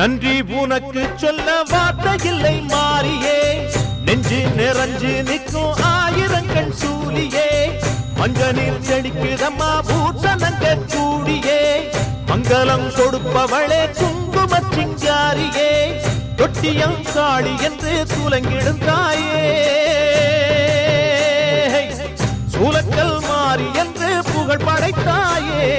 நன்றி உனக்கு சொல்ல வார்த்தை இல்லை மாறியே. நெஞ்சு நிறைஞ்சு நிற்கும் ஆயிரங்கள் சூழியே மஞ்ச நீர் செடிக்குதம்மா பூசணங்க கூடியே. மங்களம் கொடுப்பவளே குங்கும சிங்காரியே. தொட்டியம் காளி என்று துலங்கிடும் தாயே. சூலக்கல் மாறி என்று புகழ் படைத்தாயே.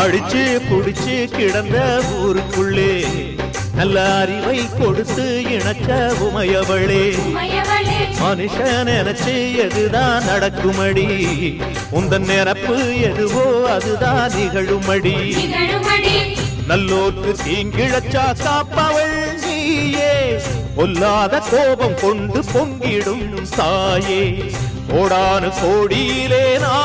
அடிச்சு புடிச்சு கிடந்த ஊருக்குள்ளே நல்ல அறிவை கொடுத்து இணக்க உமையவளே. மயவளே மனுஷன் நினைச்சு எதுதான் நடக்குமடி? உந்தன் நிரப்பு எதுவோ அதுதான் நிகழுமடி. நல்லோர்க்கு தீங்கிழச்சா காப்பவள் நீயே. பொல்லாத கோபம் கொண்டு பொங்கிடும் தாயே. கோடானு கோடியிலே சேயே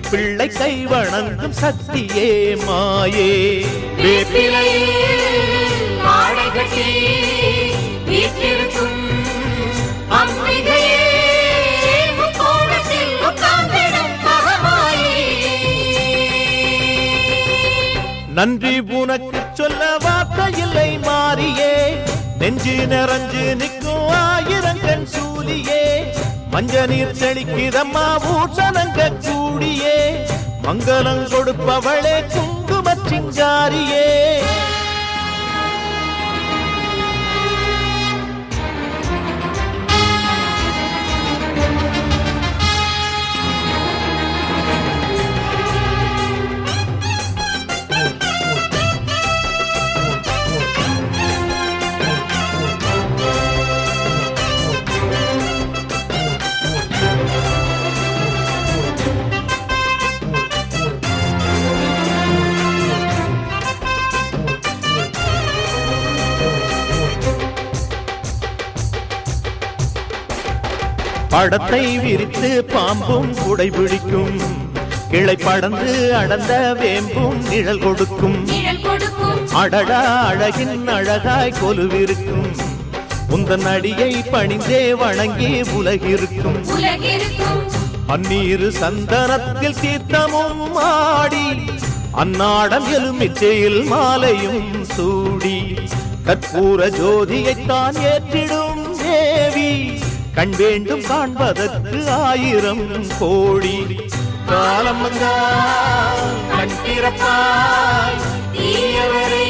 கைப்பிள்ளை கை வணங்கும் சக்தியே மாயே. நன்றி உனக்கு சொல்ல வார்த்தை இல்லை மாறியே. நெஞ்சு நிறைஞ்சு நிற்கும் ஆயிரங்கண் சூலியே மஞ்ச நீர் செழிக்கிறம்மா பூசணங்க கூடியே. மங்களம் கொடுப்பவளே குங்கும படத்தை விரித்து பாம்பும் குடை பிடிக்கும் கிளை படந்து அடர்ந்த வேம்பும் நிழல் கொடுக்கும். அடடா அழகின் அழகாய் கொலுவிருக்கும். உந்தன் அடியை பணிந்தே வணங்கி உலகிருக்கும். பன்னீர் சந்தனத்தில் தீர்த்தமும் ஆடி அன்னாடம் எலுமிச்சையில் மாலையும் சூடி. கற்பூர ஜோதியைத்தான் ஏற்றிடும் கண் வேண்டும் காண்பதற்கு ஆயிரம் கோடி. காலம் வந்தால் கண் திறப்பாய். தீயவரே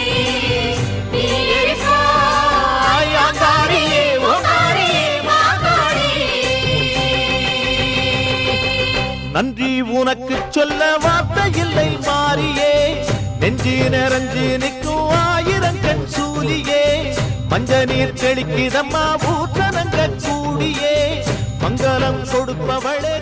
நன்றி உனக்கு சொல்ல வார்த்தை இல்லை மாறியே. நெஞ்சு நிறைஞ்சு நிற்கும் ஆயிரங்கண் சூலியே மஞ்ச நீர் செழிக்குதம்மா ஊற்றனங்க கூடியே மங்களம் கொடுப்பவளே